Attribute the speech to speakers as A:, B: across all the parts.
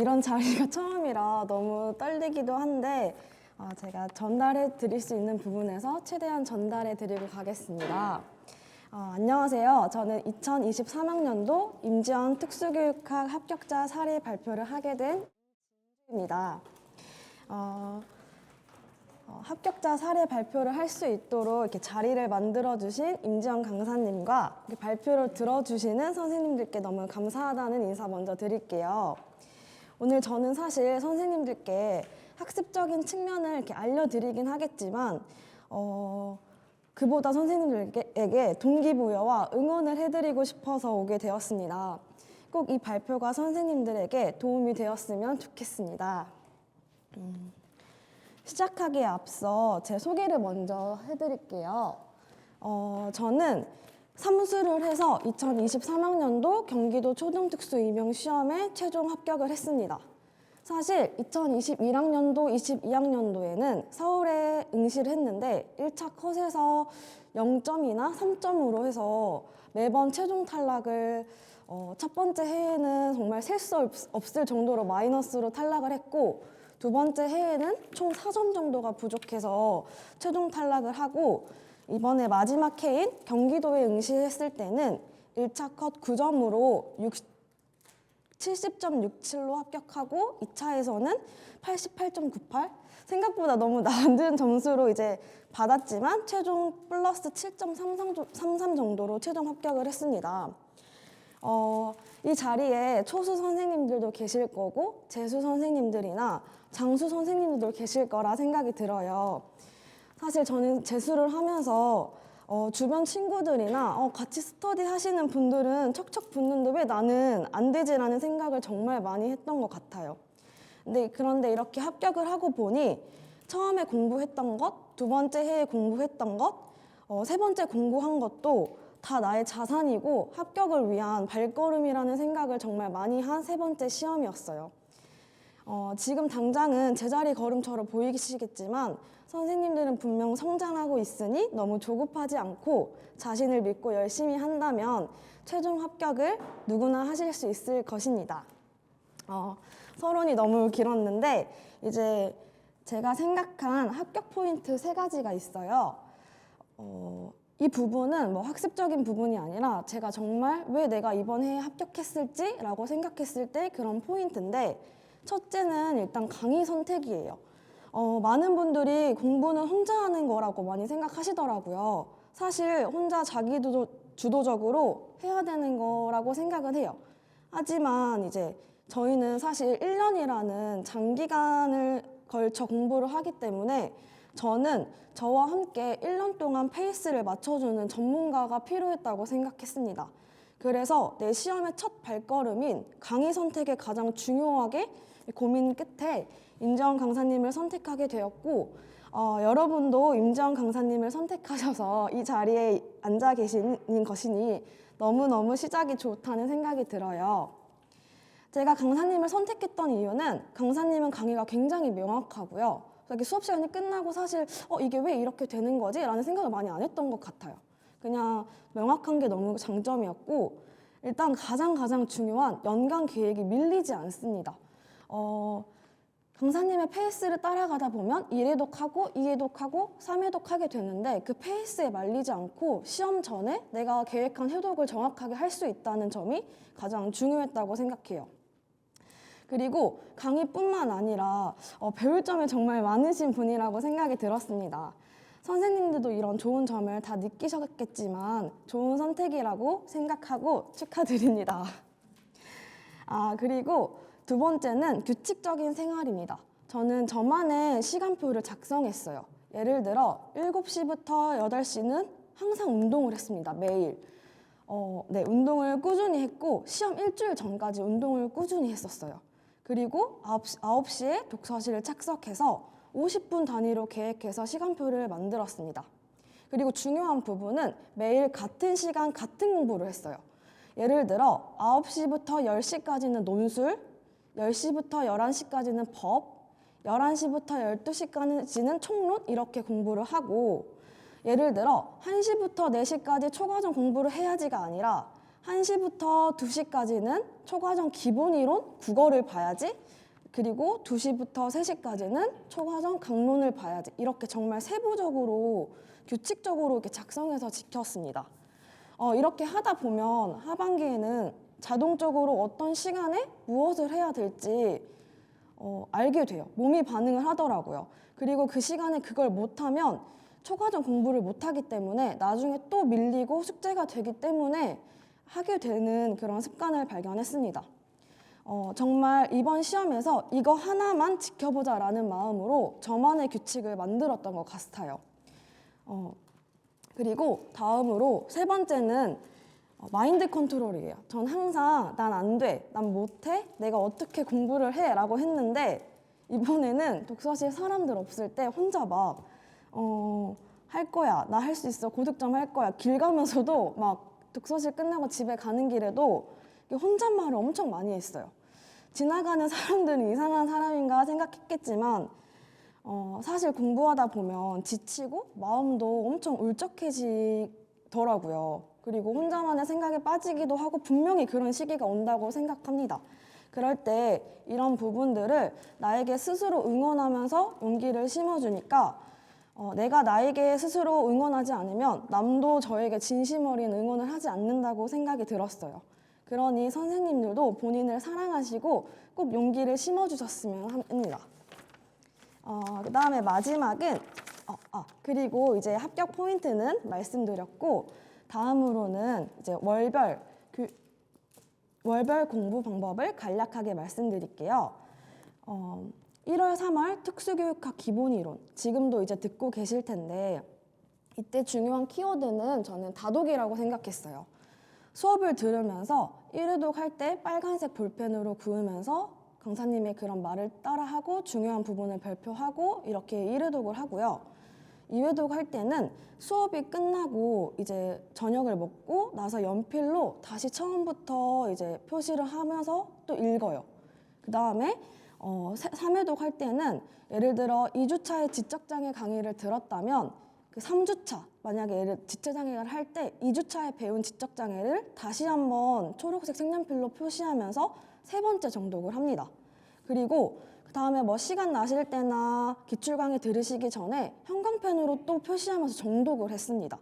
A: 이런 자리가 처음이라 너무 떨리기도 한데 어, 제가 전달해 드릴 수 있는 부분에서 최대한 전달해 드리고 가겠습니다. 어, 안녕하세요. 저는 2023학년도 임지원 특수교육학 합격자 사례 발표를 하게 된 입니다. 어, 어, 합격자 사례 발표를 할 수 있도록 이렇게 자리를 만들어 주신 임지영 강사님과 발표를 들어 주시는 선생님들께 너무 감사하다는 인사 먼저 드릴게요. 오늘 저는 사실 선생님들께 학습적인 측면을 이렇게 알려드리긴 하겠지만 어, 그보다 선생님들에게 동기부여와 응원을 해드리고 싶어서 오게 되었습니다. 꼭 이 발표가 선생님들에게 도움이 되었으면 좋겠습니다. 음, 시작하기에 앞서 제 소개를 먼저 해드릴게요. 어, 저는 삼수를 해서 2023학년도 경기도 초등특수 임용 시험에 최종 합격을 했습니다. 사실 2021학년도, 22학년도에는 서울에 응시를 했는데 1차 컷에서 0점이나 3점으로 해서 매번 최종 탈락을 어, 첫 번째 해에는 정말 셀 수 없을 정도로 마이너스로 탈락을 했고 두 번째 해에는 총 4점 정도가 부족해서 최종 탈락을 하고 이번에 마지막 해인 경기도에 응시했을 때는 1차 컷 9점으로 70.67로 합격하고 2차에서는 88.98 생각보다 너무 낮은 점수로 이제 받았지만 최종 플러스 7.33 정도로 최종 합격을 했습니다. 어, 이 자리에 초수 선생님들도 계실 거고 재수 선생님들이나 장수 선생님들도 계실 거라 생각이 들어요. 사실 저는 재수를 하면서 어, 주변 친구들이나 어, 같이 스터디 하시는 분들은 척척 붙는데 왜 나는 안 되지라는 생각을 정말 많이 했던 것 같아요. 근데 그런데 이렇게 합격을 하고 보니 처음에 공부했던 것, 두 번째 해에 공부했던 것, 어, 세 번째 공부한 것도 다 나의 자산이고 합격을 위한 발걸음이라는 생각을 정말 많이 한 세 번째 시험이었어요. 어, 지금 당장은 제자리 걸음처럼 보이시겠지만 선생님들은 분명 성장하고 있으니 너무 조급하지 않고 자신을 믿고 열심히 한다면 최종 합격을 누구나 하실 수 있을 것입니다. 어, 서론이 너무 길었는데 이제 제가 생각한 합격 포인트 세 가지가 있어요. 어, 이 부분은 뭐 학습적인 부분이 아니라 제가 정말 왜 내가 이번 해에 합격했을지라고 생각했을 때 그런 포인트인데 첫째는 일단 강의 선택이에요. 어, 많은 분들이 공부는 혼자 하는 거라고 많이 생각하시더라고요. 사실 혼자 자기 주도적으로 해야 되는 거라고 생각은 해요. 하지만 이제 저희는 사실 1년이라는 장기간을 걸쳐 공부를 하기 때문에 저는 저와 함께 1년 동안 페이스를 맞춰주는 전문가가 필요했다고 생각했습니다. 그래서 내 시험의 첫 발걸음인 강의 선택에 가장 중요하게 고민 끝에 임지원 강사님을 선택하게 되었고 어, 여러분도 임지원 강사님을 선택하셔서 이 자리에 앉아 계시는 것이니 너무너무 시작이 좋다는 생각이 들어요. 제가 강사님을 선택했던 이유는 강사님은 강의가 굉장히 명확하고요. 수업 시간이 끝나고 사실 어, 이게 왜 이렇게 되는 거지? 라는 생각을 많이 안 했던 것 같아요. 그냥 명확한 게 너무 장점이었고 일단 가장 가장 중요한 연간 계획이 밀리지 않습니다. 어, 강사님의 페이스를 따라가다 보면 1회독하고 2회독하고 3회독 하게 되는데 그 페이스에 말리지 않고 시험 전에 내가 계획한 회독을 정확하게 할 수 있다는 점이 가장 중요했다고 생각해요. 그리고 강의뿐만 아니라 어, 배울 점이 정말 많으신 분이라고 생각이 들었습니다. 선생님들도 이런 좋은 점을 다 느끼셨겠지만 좋은 선택이라고 생각하고 축하드립니다. 아, 그리고 두 번째는 규칙적인 생활입니다. 저는 저만의 시간표를 작성했어요. 예를 들어 7시부터 8시는 항상 운동을 했습니다. 매일. 어, 네, 운동을 꾸준히 했고 시험 일주일 전까지 운동을 꾸준히 했었어요. 그리고 9시, 에 독서실을 착석해서 50분 단위로 계획해서 시간표를 만들었습니다. 그리고 중요한 부분은 매일 같은 시간 같은 공부를 했어요. 예를 들어 9시부터 10시까지는 논술, 10시부터 11시까지는 법, 11시부터 12시까지는 총론 이렇게 공부를 하고 예를 들어 1시부터 4시까지 초과정 공부를 해야지가 아니라 1시부터 2시까지는 초과정 기본 이론 국어를 봐야지. 그리고 2시부터 3시까지는 초과정 강론을 봐야지. 이렇게 정말 세부적으로 규칙적으로 이렇게 작성해서 지켰습니다. 어, 이렇게 하다 보면 하반기에는 자동적으로 어떤 시간에 무엇을 해야 될지 어, 알게 돼요. 몸이 반응을 하더라고요. 그리고 그 시간에 그걸 못하면 초과정 공부를 못하기 때문에 나중에 또 밀리고 숙제가 되기 때문에 하게 되는 그런 습관을 발견했습니다. 어, 정말 이번 시험에서 이거 하나만 지켜보자 라는 마음으로 저만의 규칙을 만들었던 것 같아요. 어, 그리고 다음으로 세 번째는 어, 마인드 컨트롤이에요. 전 항상 난 안 돼, 난 못해, 내가 어떻게 공부를 해 라고 했는데 이번에는 독서실 사람들 없을 때 혼자 막 어, 할 거야, 나 할 수 있어, 고득점 할 거야. 길 가면서도 막 독서실 끝나고 집에 가는 길에도 혼잣말을 엄청 많이 했어요. 지나가는 사람들은 이상한 사람인가 생각했겠지만 어, 사실 공부하다 보면 지치고 마음도 엄청 울적해지더라고요. 그리고 혼자만의 생각에 빠지기도 하고 분명히 그런 시기가 온다고 생각합니다. 그럴 때 이런 부분들을 나에게 스스로 응원하면서 용기를 심어주니까 어, 내가 나에게 스스로 응원하지 않으면 남도 저에게 진심 어린 응원을 하지 않는다고 생각이 들었어요. 그러니 선생님들도 본인을 사랑하시고 꼭 용기를 심어주셨으면 합니다. 어, 그 다음에 마지막은 어, 아, 그리고 이제 합격 포인트는 말씀드렸고 다음으로는 이제 월별 그 월별 공부 방법을 간략하게 말씀드릴게요. 어, 1월, 3월 특수교육학 기본 이론 지금도 이제 듣고 계실 텐데 이때 중요한 키워드는 저는 다독이라고 생각했어요. 수업을 들으면서 1회독 할 때 빨간색 볼펜으로 그으면서 강사님의 그런 말을 따라하고 중요한 부분을 발표하고 이렇게 1회독을 하고요. 2회독 할 때는 수업이 끝나고 이제 저녁을 먹고 나서 연필로 다시 처음부터 이제 표시를 하면서 또 읽어요. 그 다음에 어, 3회독 할 때는 예를 들어 2주차에 지적장애 강의를 들었다면 그 3주차 만약에 예를 지체장애를 할 때 2주차에 배운 지적장애를 다시 한번 초록색 색연필로 표시하면서 세 번째 정독을 합니다. 그리고 그 다음에 뭐 시간 나실 때나 기출 강의 들으시기 전에 형광펜으로 또 표시하면서 정독을 했습니다.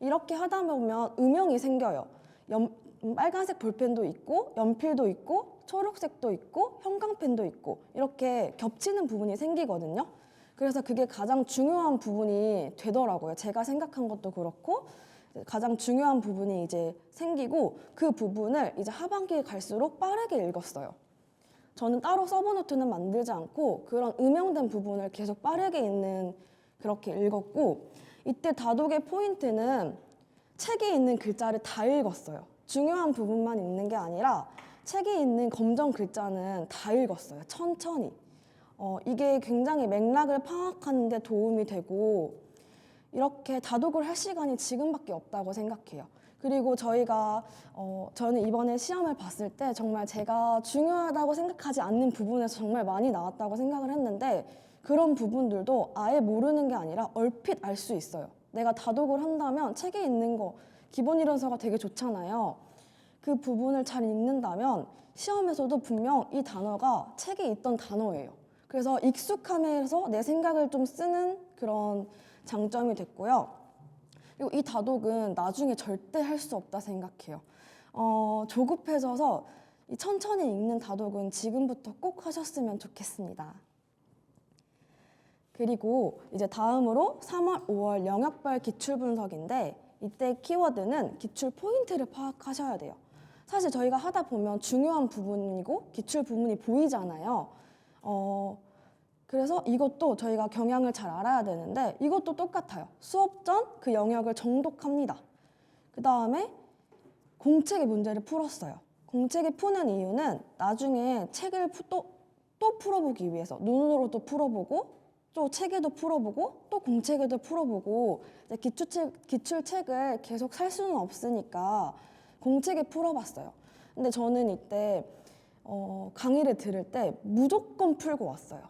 A: 이렇게 하다 보면 음영이 생겨요. 연, 음, 빨간색 볼펜도 있고 연필도 있고 초록색도 있고 형광펜도 있고 이렇게 겹치는 부분이 생기거든요. 그래서 그게 가장 중요한 부분이 되더라고요. 제가 생각한 것도 그렇고 가장 중요한 부분이 이제 생기고 그 부분을 이제 하반기에 갈수록 빠르게 읽었어요. 저는 따로 서브노트는 만들지 않고 그런 음영된 부분을 계속 빠르게 읽는 그렇게 읽었고 이때 다독의 포인트는 책에 있는 글자를 다 읽었어요. 중요한 부분만 읽는 게 아니라 책에 있는 검정 글자는 다 읽었어요. 천천히. 어, 이게 굉장히 맥락을 파악하는 데 도움이 되고 이렇게 다독을 할 시간이 지금밖에 없다고 생각해요. 그리고 저희가 어, 저는 이번에 시험을 봤을 때 정말 제가 중요하다고 생각하지 않는 부분에서 정말 많이 나왔다고 생각을 했는데 그런 부분들도 아예 모르는 게 아니라 얼핏 알 수 있어요. 내가 다독을 한다면 책에 있는 거 기본 이론서가 되게 좋잖아요. 그 부분을 잘 읽는다면 시험에서도 분명 이 단어가 책에 있던 단어예요. 그래서 익숙함에서 내 생각을 좀 쓰는 그런 장점이 됐고요. 그리고 이 다독은 나중에 절대 할 수 없다 생각해요. 어, 조급해져서 이 천천히 읽는 다독은 지금부터 꼭 하셨으면 좋겠습니다. 그리고 이제 다음으로 3월, 5월 영역별 기출 분석인데 이때 키워드는 기출 포인트를 파악하셔야 돼요. 사실 저희가 하다 보면 중요한 부분이고 기출 부분이 보이잖아요. 어, 그래서 이것도 저희가 경향을 잘 알아야 되는데 이것도 똑같아요. 수업 전 그 영역을 정독합니다. 그 다음에 공책의 문제를 풀었어요. 공책이 푸는 이유는 나중에 책을 또, 또 풀어보기 위해서 눈으로 또 풀어보고 또 책에도 풀어보고 또 공책에도 풀어보고 기출책, 기출책을 계속 살 수는 없으니까 공책에 풀어봤어요. 근데 저는 이때 어, 강의를 들을 때 무조건 풀고 왔어요.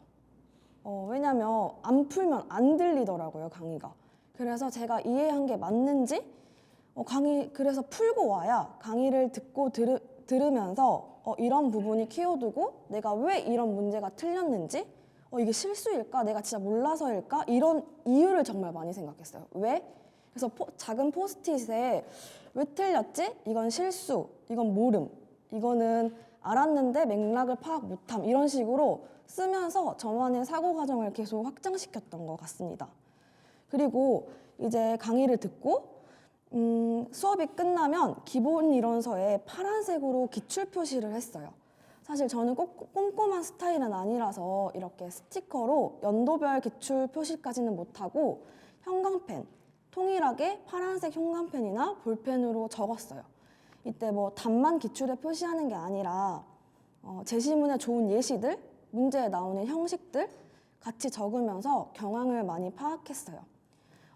A: 어, 왜냐면 안 풀면 안 들리더라고요, 강의가. 그래서 제가 이해한 게 맞는지 어, 강의 그래서 풀고 와야 강의를 듣고 들으, 들으면서 어, 이런 부분이 키워드고 내가 왜 이런 문제가 틀렸는지 어, 이게 실수일까 내가 진짜 몰라서일까 이런 이유를 정말 많이 생각했어요. 왜? 그래서 포- 작은 포스트잇에 왜 틀렸지? 이건 실수, 이건 모름, 이거는 알았는데 맥락을 파악 못함 이런 식으로 쓰면서 저만의 사고 과정을 계속 확장시켰던 것 같습니다. 그리고 이제 강의를 듣고 음, 수업이 끝나면 기본 이론서에 파란색으로 기출 표시를 했어요. 사실 저는 꼭 꼼꼼한 스타일은 아니라서 이렇게 스티커로 연도별 기출 표시까지는 못하고 형광펜, 통일하게 파란색 형광펜이나 볼펜으로 적었어요. 이때 뭐 답만 기출에 표시하는 게 아니라 어, 제시문에 좋은 예시들, 문제에 나오는 형식들 같이 적으면서 경향을 많이 파악했어요.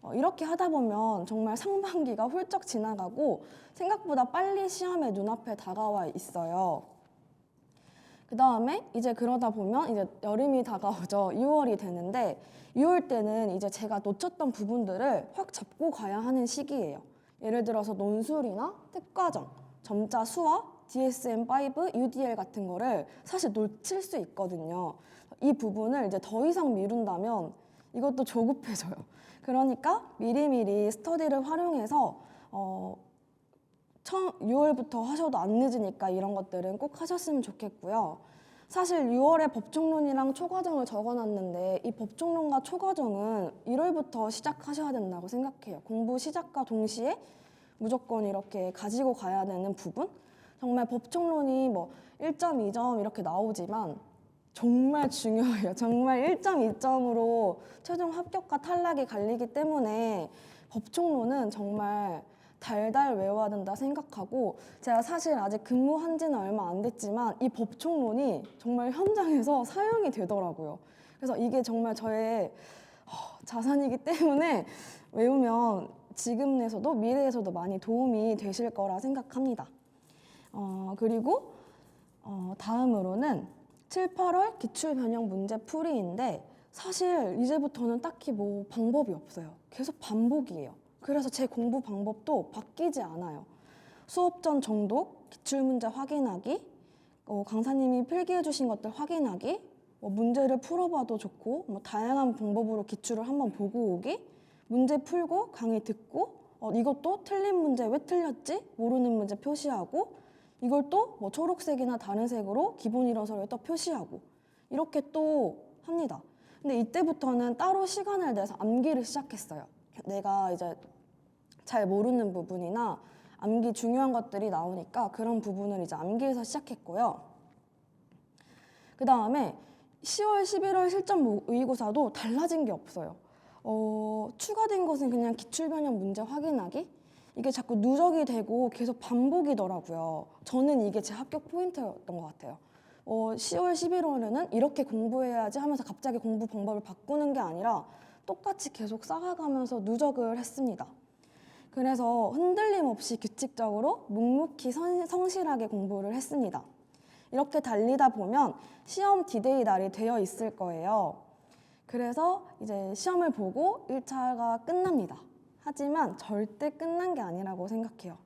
A: 어, 이렇게 하다 보면 정말 상반기가 훌쩍 지나가고 생각보다 빨리 시험에 눈앞에 다가와 있어요. 그 다음에 이제 그러다 보면 이제 여름이 다가오죠. 6월이 되는데 6월 때는 이제 제가 놓쳤던 부분들을 확 잡고 가야 하는 시기예요. 예를 들어서 논술이나 특과정, 점자 수학, DSM-5, UDL 같은 거를 사실 놓칠 수 있거든요. 이 부분을 이제 더 이상 미룬다면 이것도 조급해져요. 그러니까 미리미리 스터디를 활용해서 어, 처음 6월부터 하셔도 안 늦으니까 이런 것들은 꼭 하셨으면 좋겠고요. 사실 6월에 법정론이랑 초과정을 적어놨는데 이 법정론과 초과정은 1월부터 시작하셔야 된다고 생각해요. 공부 시작과 동시에 무조건 이렇게 가지고 가야 되는 부분? 정말 법정론이 뭐 1점, 2점 이렇게 나오지만 정말 중요해요. 정말 1점, 2점으로 최종 합격과 탈락이 갈리기 때문에 법총론은 정말 달달 외워야 된다 생각하고 제가 사실 아직 근무한 지는 얼마 안 됐지만 이 법총론이 정말 현장에서 사용이 되더라고요. 그래서 이게 정말 저의 어, 자산이기 때문에 외우면 지금에서도 미래에서도 많이 도움이 되실 거라 생각합니다. 어, 그리고 어, 다음으로는 7, 8월 기출 변형 문제 풀이인데 사실 이제부터는 딱히 뭐 방법이 없어요. 계속 반복이에요. 그래서 제 공부 방법도 바뀌지 않아요. 수업 전 정독, 기출 문제 확인하기, 어, 강사님이 필기해 주신 것들 확인하기, 뭐 문제를 풀어봐도 좋고, 뭐 다양한 방법으로 기출을 한번 보고 오기, 문제 풀고 강의 듣고, 어, 이것도 틀린 문제 왜 틀렸지? 모르는 문제 표시하고, 이걸 또 뭐 초록색이나 다른 색으로 기본 이론서를 또 표시하고 이렇게 또 합니다. 근데 이때부터는 따로 시간을 내서 암기를 시작했어요. 내가 이제 잘 모르는 부분이나 암기 중요한 것들이 나오니까 그런 부분을 이제 암기해서 시작했고요. 그 다음에 10월, 11월 실전 모- 모의고사도 달라진 게 없어요. 어, 추가된 것은 그냥 기출변형 문제 확인하기? 이게 자꾸 누적이 되고 계속 반복이더라고요. 저는 이게 제 합격 포인트였던 것 같아요. 어, 10월, 11월에는 이렇게 공부해야지 하면서 갑자기 공부 방법을 바꾸는 게 아니라 똑같이 계속 쌓아가면서 누적을 했습니다. 그래서 흔들림 없이 규칙적으로 묵묵히 선- 성실하게 공부를 했습니다. 이렇게 달리다 보면 시험 디데이 날이 되어 있을 거예요. 그래서 이제 시험을 보고 1차가 끝납니다. 하지만 절대 끝난 게 아니라고 생각해요.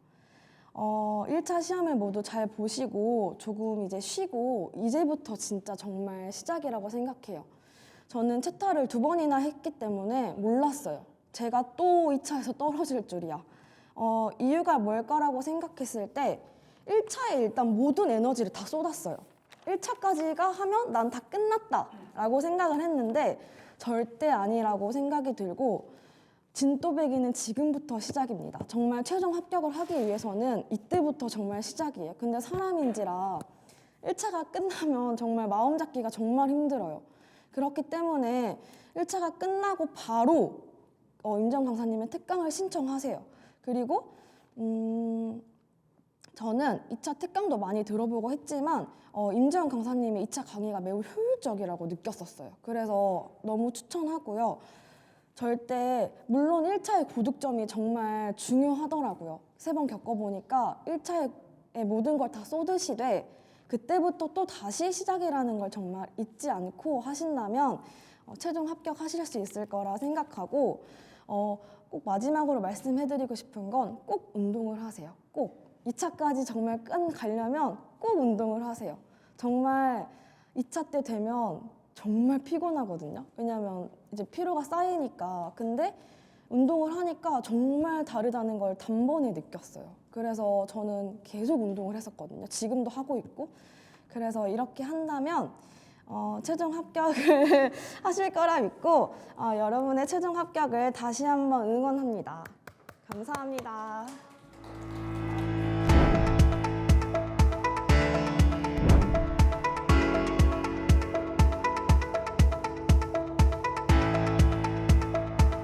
A: 어, 1차 시험을 모두 잘 보시고 조금 이제 쉬고 이제부터 진짜 정말 시작이라고 생각해요. 저는 채타를 두 번이나 했기 때문에 몰랐어요. 제가 또 2차에서 떨어질 줄이야. 어, 이유가 뭘까라고 생각했을 때 1차에 일단 모든 에너지를 다 쏟았어요. 1차까지가 하면 난 다 끝났다라고 생각을 했는데 절대 아니라고 생각이 들고 진또배기는 지금부터 시작입니다. 정말 최종 합격을 하기 위해서는 이때부터 정말 시작이에요. 근데 사람인지라 1차가 끝나면 정말 마음 잡기가 정말 힘들어요. 그렇기 때문에 1차가 끝나고 바로 어, 임정 강사님의 특강을 신청하세요. 그리고 음, 저는 2차 특강도 많이 들어보고 했지만 어, 임재원 강사님의 2차 강의가 매우 효율적이라고 느꼈었어요. 그래서 너무 추천하고요. 절대 물론 1차의 고득점이 정말 중요하더라고요. 세 번 겪어보니까 1차에 모든 걸 다 쏟으시되 그때부터 또 다시 시작이라는 걸 정말 잊지 않고 하신다면 어, 최종 합격하실 수 있을 거라 생각하고 어, 꼭 마지막으로 말씀해드리고 싶은 건 꼭 운동을 하세요. 꼭 2차까지 정말 끈 가려면 꼭 운동을 하세요. 정말 2차 때 되면 정말 피곤하거든요. 왜냐하면 이제 피로가 쌓이니까. 근데 운동을 하니까 정말 다르다는 걸 단번에 느꼈어요. 그래서 저는 계속 운동을 했었거든요. 지금도 하고 있고. 그래서 이렇게 한다면 어, 최종 합격을 하실 거라 믿고 어, 여러분의 최종 합격을 다시 한번 응원합니다. 감사합니다.